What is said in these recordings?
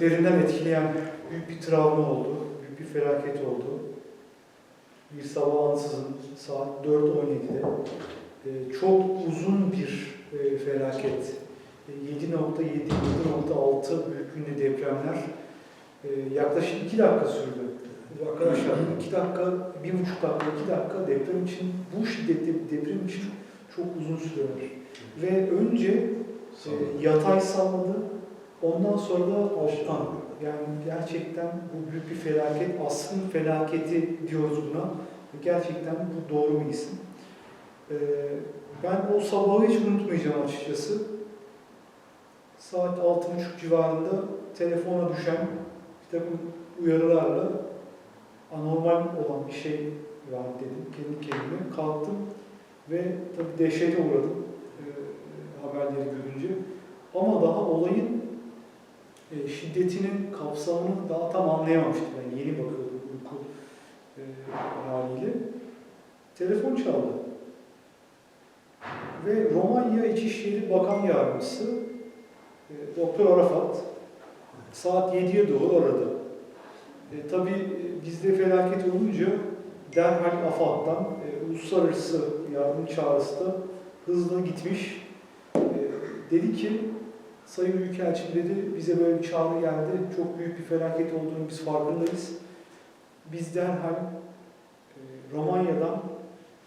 derinden etkileyen büyük bir travma oldu, büyük bir felaket oldu. Bir sabah ansızın saat 4.17'de e, çok uzun bir e, felaket. E, 7.7, 7.6 büyüklüğünde depremler e, yaklaşık 2 dakika sürdü. Arkadaşlar 2 dakika, 1,5 dakika, 2 dakika deprem için, bu şiddetli deprem için çok uzun sürer. Ve önce e, yatay salladı, ondan sonra da alttan. Yani gerçekten bu büyük bir felaket, asrın felaketi diyoruz buna. Gerçekten bu doğru bir isim. Ee, ben o sabahı hiç unutmayacağım açıkçası. Saat 6.30 civarında telefona düşen bir takım uyarılarla anormal olan bir şey var dedim kendi kendime. Kalktım ve tabii dehşete uğradım e, haberleri görünce. Ama daha olayın e, şiddetinin kapsamını daha tam anlayamamıştım. Ben yeni bakıyordum uyku e, haliyle. Telefon çaldı. Ve Romanya İçişleri Bakan Yardımcısı e, Doktor Arafat saat 7'ye doğru aradı. E, tabii e, bizde felaket olunca derhal AFAD'dan e, uluslararası yardım çağrısı da hızla gitmiş. E, dedi ki Sayın Büyükelçim dedi bize böyle bir çağrı geldi. Çok büyük bir felaket olduğunu biz farkındayız. Biz derhal e, Romanya'dan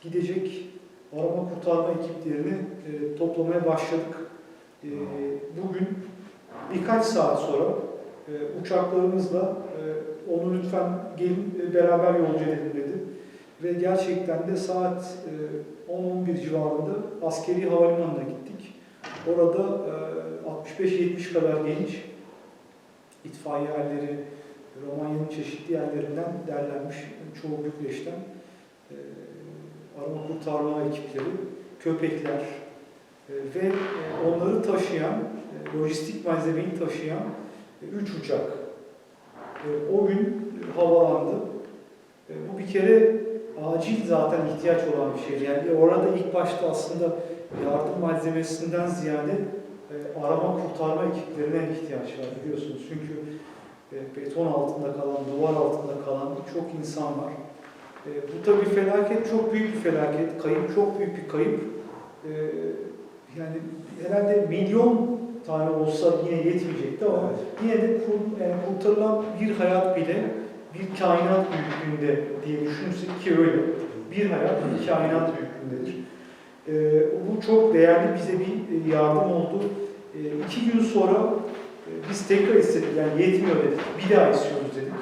gidecek arama kurtarma ekiplerini e, toplamaya başladık. E, bugün birkaç saat sonra e, uçaklarımızla e, onu lütfen gelin e, beraber yolcu edelim dedi. Ve gerçekten de saat e, 10-11 civarında askeri havalimanına gittik. Orada e, 65-70 kadar geniş itfaiye erleri Romanya'nın çeşitli yerlerinden derlenmiş çoğu Bükreş'ten e, arama kurtarma ekipleri, köpekler e, ve e, onları taşıyan, e, lojistik malzemeyi taşıyan 3 uçak e, o gün havalandı. E, bu bir kere acil zaten ihtiyaç olan bir şey. Yani orada ilk başta aslında yardım malzemesinden ziyade e, arama kurtarma ekiplerine ihtiyaç var biliyorsunuz. Çünkü e, beton altında kalan, duvar altında kalan çok insan var. E, bu tabii felaket, çok büyük bir felaket. Kayıp çok büyük bir kayıp. E, yani herhalde milyon tane olsa yine yetmeyecekti ama yine de kur, yani kurtarılan bir hayat bile bir kainat büyüklüğünde diye düşünürsek ki öyle. Bir hayat bir kainat büyüklüğündedir. E, bu çok değerli bize bir yardım oldu. E, iki gün sonra e, biz tekrar istedik yani yetmiyor dedik. Bir daha istiyoruz dedik.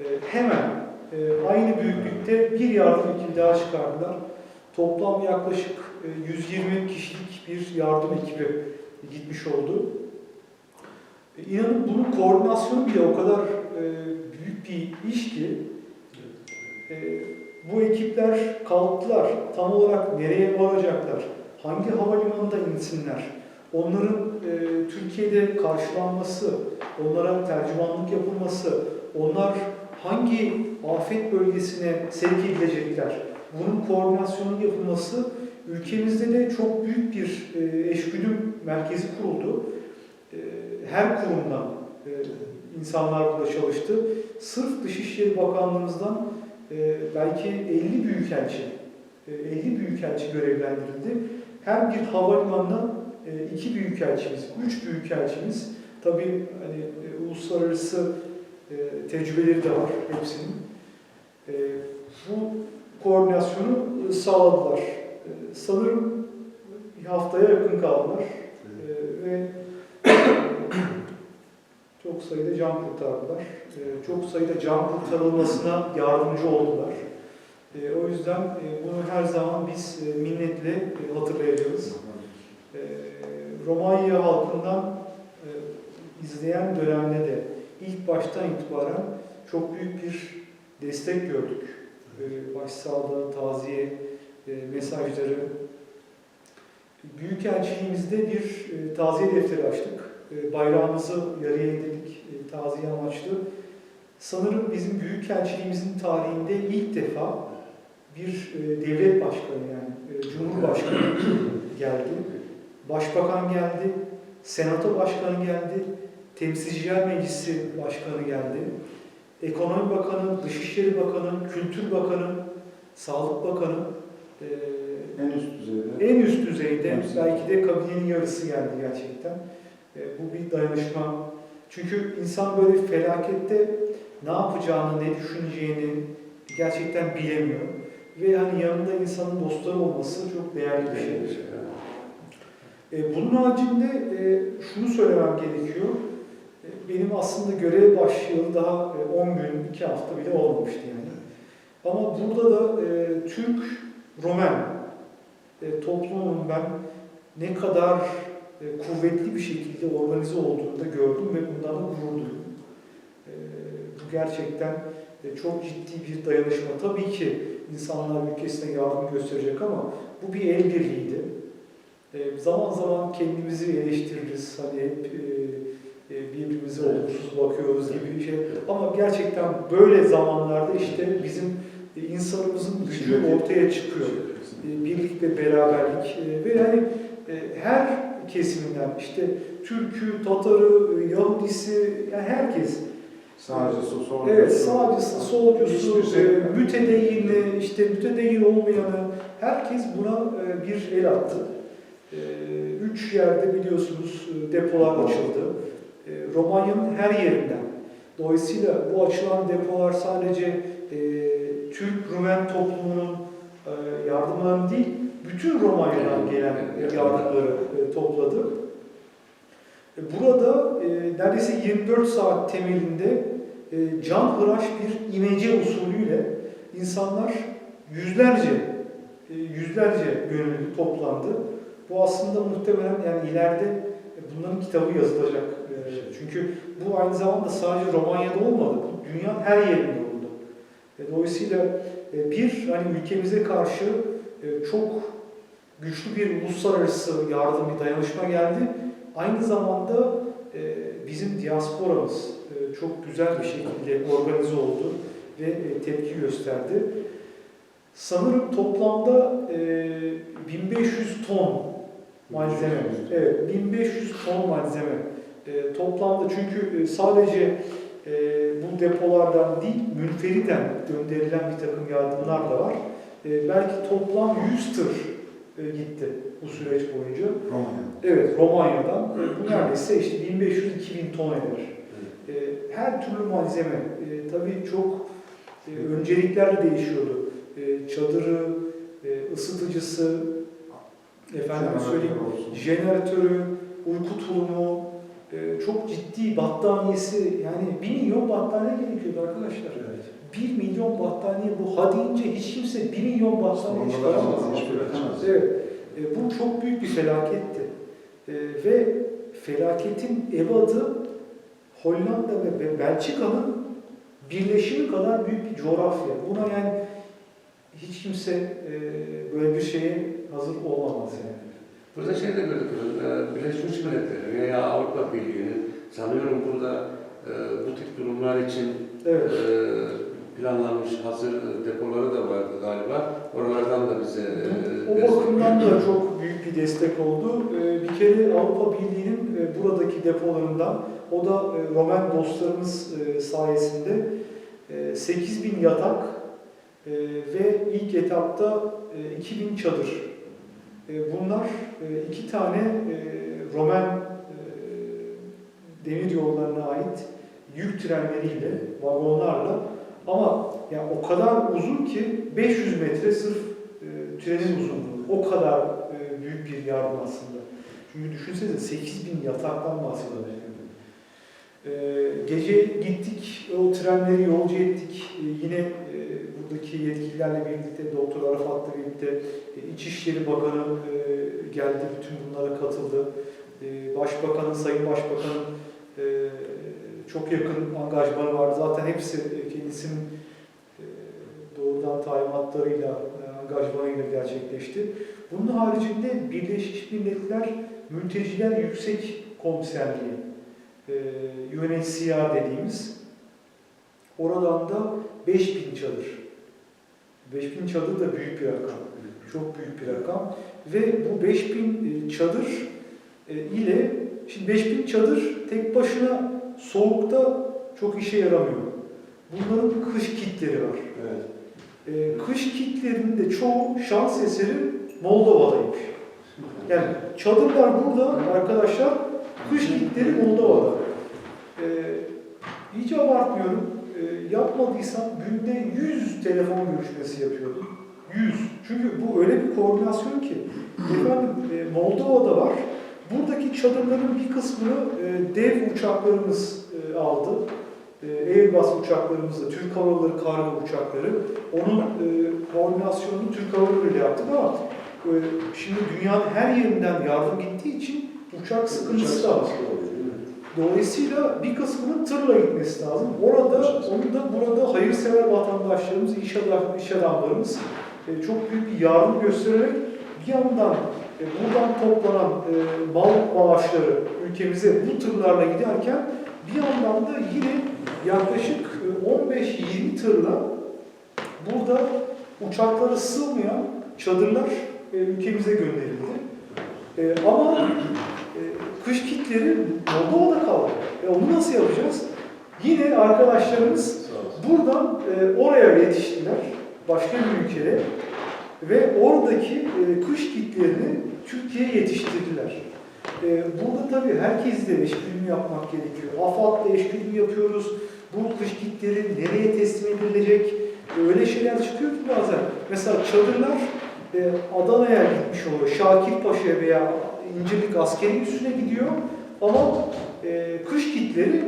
E, hemen e, aynı büyüklükte bir yardım ekibi daha çıkardılar. Toplam yaklaşık e, 120 kişilik bir yardım ekibi gitmiş oldu. E, inanın bunun koordinasyonu bile o kadar e, büyük bir iş ki e, bu ekipler kalktılar. Tam olarak nereye varacaklar? Hangi havalimanında insinler? Onların e, Türkiye'de karşılanması, onlara tercümanlık yapılması, onlar hangi afet bölgesine sevk edilecekler? Bunun koordinasyonu yapılması ülkemizde de çok büyük bir e, eşgüdüm merkezi kuruldu. E, her kurumdan e, insanlar burada çalıştı. Sırf Dışişleri Bakanlığımızdan e, belki 50 büyükelçi, e, 50 büyükelçi görevlendirildi. Her bir havalimanına e, iki büyükelçimiz, üç büyükelçimiz, tabii hani e, uluslararası e, tecrübeleri de var hepsinin. E, bu koordinasyonu sağladılar. E, sanırım haftaya yakın kaldılar e, ve çok sayıda can kurtardılar. E, çok sayıda can kurtarılmasına yardımcı oldular. E, o yüzden e, bunu her zaman biz e, minnetle e, hatırlayacağız. E, Romanya halkından e, izleyen dönemde de ilk baştan itibaren çok büyük bir destek gördük. E, başsağlığı, taziye e, mesajları. Büyükelçiliğimizde bir e, taziye defteri açtık. E, bayrağımızı yarıya indirdik taziye amaçlı. Sanırım bizim büyükelçiliğimizin tarihinde ilk defa bir e, devlet başkanı yani e, cumhurbaşkanı geldi. Başbakan geldi, senato başkanı geldi, Temsilciler Meclisi Başkanı geldi. Ekonomi Bakanı, Dışişleri Bakanı, Kültür Bakanı, Sağlık Bakanı, e, En üst düzeyde. en üst düzeyde belki de kabinenin yarısı geldi gerçekten. Bu bir dayanışma. Çünkü insan böyle felakette ne yapacağını, ne düşüneceğini gerçekten bilemiyor. Ve hani yanında insanın dostları olması çok değerli bir şey. E, bunun haricinde e, şunu söylemem gerekiyor. E, benim aslında görev başlayalı daha e, 10 gün, 2 hafta bile olmamıştı yani. Ama burada da e, Türk, Romen e, toplumunun ben ne kadar e, kuvvetli bir şekilde organize olduğunu da gördüm ve bundan da gurur duydum. E, bu gerçekten e, çok ciddi bir dayanışma. Tabii ki insanlar ülkesine yardım gösterecek ama bu bir el birliğiydi. E, zaman zaman kendimizi eleştiririz. Hani hep e, e, birbirimize olumsuz bakıyoruz gibi bir şey. Ama gerçekten böyle zamanlarda işte bizim e, insanımızın gücü ortaya çıkıyor. E, birlik ve beraberlik e, ve yani e, her kesiminden işte Türk'ü, Tatar'ı, Yahudisi, yani herkes Sağcısı, solcusu. Evet, sağcısı, solcusu, şey- e, mütedeyini, işte mütedeyyin olmayanı, herkes buna e, bir el attı. E, Üç yerde biliyorsunuz e, depolar açıldı. E, Romanya'nın her yerinden. Dolayısıyla bu açılan depolar sadece e, Türk-Rumen toplumunun e, yardımlarını değil, bütün Romanya'dan gelen yardımları e, topladı. E, Burada e, neredeyse 24 saat temelinde e, canhıraş bir imece usulüyle insanlar yüzlerce yüzlerce gönüllü toplandı. Bu aslında muhtemelen yani ileride bunların kitabı yazılacak. Çünkü bu aynı zamanda sadece Romanya'da olmadı. Bu dünyanın her yerinde oldu. Dolayısıyla bir hani ülkemize karşı çok güçlü bir uluslararası yardım, bir dayanışma geldi. Aynı zamanda e, bizim diasporamız e, çok güzel bir şekilde organize oldu ve e, tepki gösterdi. Sanırım toplamda e, 1500 ton malzeme, evet 1500 ton malzeme e, toplamda çünkü e, sadece e, bu depolardan değil münferiden gönderilen bir takım yardımlar da var. E, belki toplam 100 tır gitti bu süreç boyunca. Romanya. Evet, Romanya'dan. E, Bu neredeyse işte 1500-2000 ton eder. E, Her türlü malzeme, e, tabii çok e, öncelikler de değişiyordu. E, Çadırı, e, ısıtıcısı, efendim söyleyeyim, jeneratörü, uyku tulumu, e, çok ciddi battaniyesi, yani 1 milyon battaniye gerekiyordu arkadaşlar. 1 milyon battaniye bu ha deyince hiç kimse 1 milyon battaniye çıkaramaz. Evet, e, bu çok büyük bir felaketti. E, ve felaketin ebadı Hollanda ve Be- Belçika'nın birleşimi kadar büyük bir coğrafya. Buna yani hiç kimse e, böyle bir şeye hazır olamaz yani. Burada şey de gördük, e, Birleşmiş Milletler veya Avrupa Birliği'nin sanıyorum burada e, bu tip durumlar için Evet. e, planlanmış hazır depoları da vardı galiba. Oralardan da bize e, O bakımdan da çok büyük bir destek oldu. Ee, Bir kere Avrupa Birliği'nin e, buradaki depolarından, o da e, Romen dostlarımız e, sayesinde 8 bin yatak e, ve ilk etapta e, 2000 çadır. E, Bunlar e, iki tane e, Romen e, demir yollarına ait yük trenleriyle, vagonlarla ama yani o kadar uzun ki 500 metre sırf e, trenin uzunluğu. O kadar e, büyük bir yardım aslında. Çünkü düşünsenize 8 bin yataktan bahsediyoruz. E, gece gittik, o trenleri yolcu ettik. E, yine e, buradaki yetkililerle birlikte, Doktor Arafat'la birlikte e, İçişleri Bakanı e, geldi, bütün bunlara katıldı. E, Başbakanın, Sayın Başbakanın e, çok yakın angajmanı vardı. Zaten hepsi e, e, doğrudan talimatlarıyla, e, angajmanıyla gerçekleşti. Bunun haricinde Birleşmiş Milletler Mülteciler Yüksek Komiserliği, e, UNHCR dediğimiz, oradan da 5000 çadır. 5000 çadır da büyük bir rakam. Çok büyük bir rakam. Ve bu 5000 çadır e, ile, şimdi 5000 çadır tek başına soğukta çok işe yaramıyor. Bunların kış kitleri var. Evet. Ee, kış kitlerinin de çoğu şans eseri Moldova'daymış. Yani çadırlar burada arkadaşlar, kış kitleri Moldova'da. Ee, hiç abartmıyorum. Ee, yapmadıysam günde 100 telefon görüşmesi yapıyordum. 100. Çünkü bu öyle bir koordinasyon ki. Efendim e, Moldova'da var. Buradaki çadırların bir kısmını e, dev uçaklarımız e, aldı. E, Airbus uçaklarımızla, Türk Hava Yolları kargo uçakları. Onun e, koordinasyonunu Türk Hava Yolları ile yaptık ama e, şimdi dünyanın her yerinden yardım gittiği için uçak sıkıntısı da var. Dolayısıyla bir kısmının tırla gitmesi lazım. Orada, onu da burada hayırsever vatandaşlarımız, iş, adam, iş adamlarımız e, çok büyük bir yardım göstererek bir yandan e, buradan toplanan e, mal bağışları ülkemize bu tırlarla giderken bir yandan da yine yaklaşık e, 15-20 tırla burada uçaklara sığmayan çadırlar e, ülkemize gönderildi. E, ama e, kış kitleri Moldova'da kaldı. E, onu nasıl yapacağız? Yine arkadaşlarımız buradan e, oraya yetiştiler, başka bir ülkeye ve oradaki e, kış kitlerini Türkiye'ye yetiştirdiler. E, burada tabii herkesle eşgüdümü yapmak gerekiyor. AFAD'la eşgüdümü yapıyoruz. Bu kış kitleri nereye teslim edilecek? Öyle şeyler çıkıyor ki bazen. Mesela çadırlar e, Adana'ya gitmiş oluyor. Şakirpaşa'ya veya İncirlik askeri üssüne gidiyor. Ama e, kış kitleri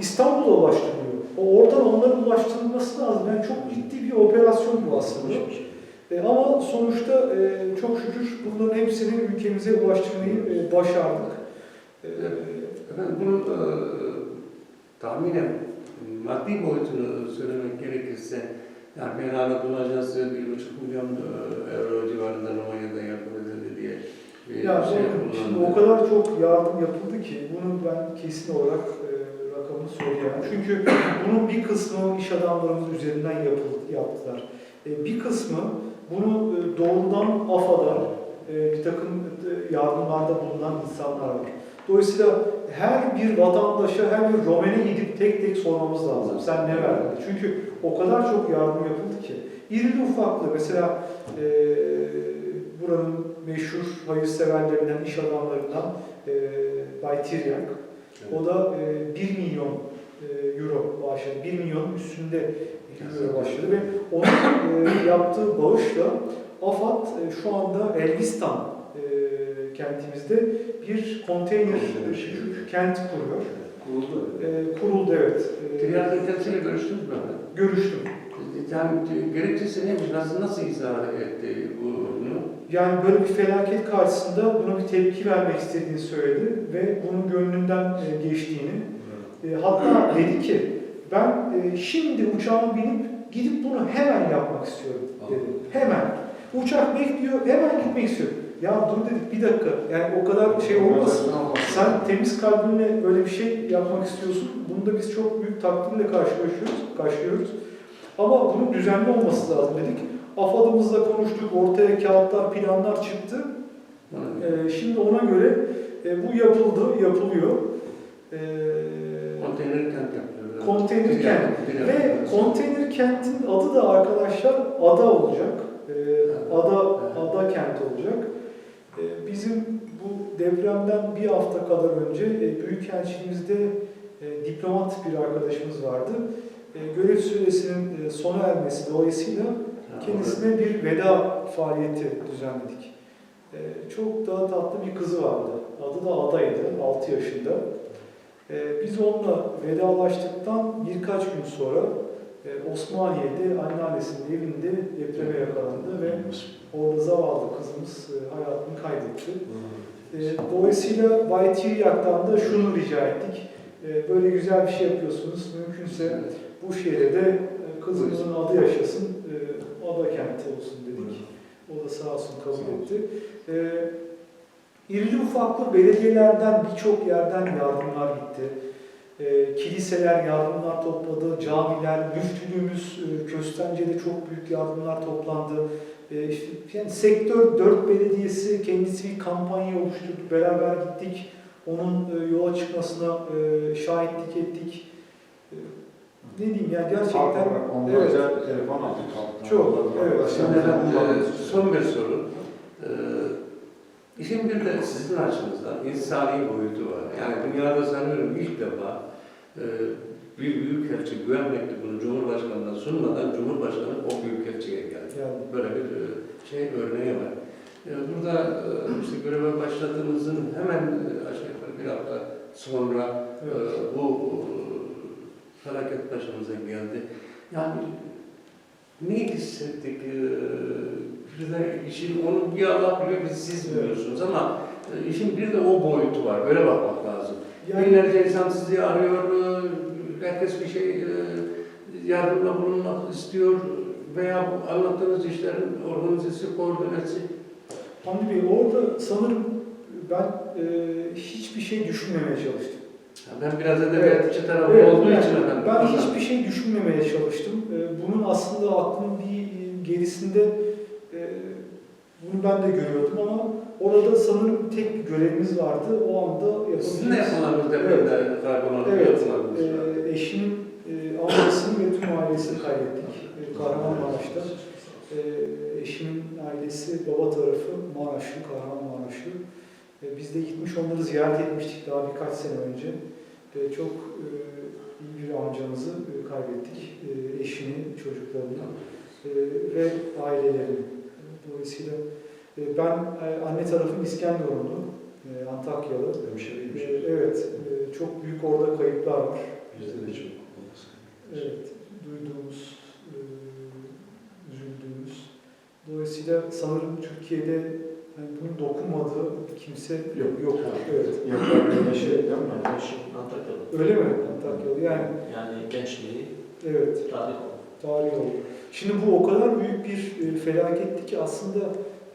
İstanbul'a ulaştırılıyor. O oradan onların ulaştırılması lazım. Yani çok ciddi bir operasyon bu aslında. E, ama sonuçta e, çok şükür bunların hepsini ülkemize ulaştırmayı e, başardık. E, Efendim bunun e, tahminen maddi boyutunu söylemek gerekirse yani Anadolu Ajansı 1,5 milyon e, euro civarında Romanya'da yardım edildi diye bir Ya şey bakın, şimdi o kadar çok yardım yapıldı ki bunu ben kesin olarak e, rakamını söyleyemem. Çünkü bunun bir kısmı iş adamlarımız üzerinden yapıldı, yaptılar. E, bir kısmı bunu e, doğrudan AFA'dan e, bir takım e, yardımlarda bulunan insanlar var. Dolayısıyla her bir vatandaşa, her bir Romen'e gidip tek tek sormamız lazım. Sen ne verdin? Çünkü o kadar çok yardım yapıldı ki. İrili ufaklı mesela e, buranın meşhur hayırseverlerinden, iş adamlarından e, Bay Tiryak. O da e, 1 milyon e, euro bağışladı. 1 milyonun üstünde euro başladı ve onun e, yaptığı bağışla AFAD e, şu anda Elbistan kentimizde bir konteyner e, küçük kent kuruyor. Kuruldu. E, kuruldu evet. E, Ticaret ülkesiyle görüştünüz mü? görüştüm. Yani gerekçesi neymiş? Nasıl, nasıl izah etti bunu? Yani böyle bir felaket karşısında buna bir tepki vermek istediğini söyledi ve bunun gönlünden e, geçtiğini. E, hatta dedi ki ben e, şimdi uçağıma binip gidip bunu hemen yapmak istiyorum dedi. Hemen. Uçak bekliyor, hemen gitmek istiyor. Ya dur dedik bir dakika. Yani o kadar şey olmasın. Sen temiz kalbinle öyle bir şey yapmak istiyorsun. Bunu da biz çok büyük takdirle karşılaşıyoruz, karşılıyoruz. Ama bunun düzenli olması lazım dedik. AFAD'ımızla konuştuk, ortaya kağıtlar, planlar çıktı. Ee, şimdi ona göre e, bu yapıldı, yapılıyor. Ee, Konteyner kent yapıyor. Konteyner kent. ve konteyner kentin adı da arkadaşlar ada olacak. Ee, ada, ada kent olacak. Ee, bizim bu depremden bir hafta kadar önce e, Büyükelçiliğimizde diplomat bir arkadaşımız vardı. E, görev süresinin e, sona ermesi dolayısıyla kendisine bir veda faaliyeti düzenledik. Çok daha tatlı bir kızı vardı. Adı da Ada'ydı, 6 yaşında. Biz onunla vedalaştıktan birkaç gün sonra Osmaniye'de anneannesinin evinde depreme yakalandı ve orada zavallı kızımız e, hayatını kaybetti. E, Dolayısıyla Tiryak'tan da şunu rica ettik. E, Böyle güzel bir şey yapıyorsunuz. Mümkünse bu şehre de e, kızımızın adı yaşasın. e, Ada kenti olsun dedik. O da sağ olsun kabul etti. E, İrili ufaklı belediyelerden birçok yerden yardımlar gitti. E, kiliseler yardımlar topladı, camiler, müftülüğümüz e, Köstence'de çok büyük yardımlar toplandı. E, işte, yani sektör dört belediyesi kendisi bir kampanya oluşturdu, beraber gittik. Onun e, yola çıkmasına e, şahitlik ettik. E, ne diyeyim yani Halk gerçekten olarak onlarca telefon aldık. Çok, evet. Şimdi e, son bir soru. İşin bir de sizin açınızdan insani boyutu var. Yani dünyada sanıyorum ilk defa e, bir büyükelçi güven mektubunu Cumhurbaşkanı'na sunmadan Cumhurbaşkanı o büyükelçiye geldi. yani Böyle bir e, şey örneği var. E, Burada e, işte göreve başladığımızın hemen aşağı yukarı bir hafta sonra evet. bu felaket başımıza geldi. Yani ne hissettik? İşin onu bir Allah biliyor, biz siz biliyorsunuz ama e, işin bir de o boyutu var. Böyle bakmak lazım. yani Binlerce insan sizi arıyor, e, herkes bir şey e, yardımda bulunmak istiyor veya anlattığınız işlerin organizesi, koordinesi. Hamdi Bey orada sanırım ben e, hiçbir şey düşünmemeye çalıştım. Ben biraz edebiyatçı tarafı Evet, olduğu yani için efendim. Ben hiçbir şey düşünmemeye çalıştım. Bunun aslında aklın bir gerisinde e, bunu ben de görüyordum ama orada sanırım tek bir görevimiz vardı. O anda Sizin de yapabildiğimiz yapılanınız depremde kaybolan Evet, yapılanınız var. e, eşimin e, ailesini ve tüm ailesini kaybettik e, Kahramanmaraş'ta. E, eşimin ailesi baba tarafı Maraşlı, Kahramanmaraşlı. E, biz de gitmiş onları ziyaret etmiştik daha birkaç sene önce. E, çok e, iyi bir amcamızı e, kaybettik. E, eşini, çocuklarını e, ve ailelerini. Dolayısıyla e, ben e, anne tarafım İskenderunlu, e, Antakyalı. Hemşeriymiş. E, evet, e, çok büyük orada kayıplar var. Bizde de çok. Evet, duyduğumuz, e, üzüldüğümüz. Dolayısıyla sanırım Türkiye'de yani bunun dokunmadığı kimse Yok. yok. Evet. Bir şey değil mi? Antakyalı. Öyle mi? Antakyalı yani. Yani gençliği Evet, oldu. Tarih oldu. Şimdi bu o kadar büyük bir e, felaketti ki aslında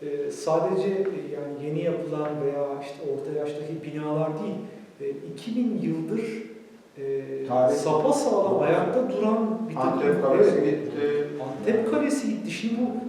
e, sadece e, yani yeni yapılan veya işte orta yaştaki binalar değil, e, 2000 yıldır Tarih. sapa sağlam ayakta duran bir takım Antep Kalesi Evet, gitti. Antep Kalesi gitti. Şimdi bu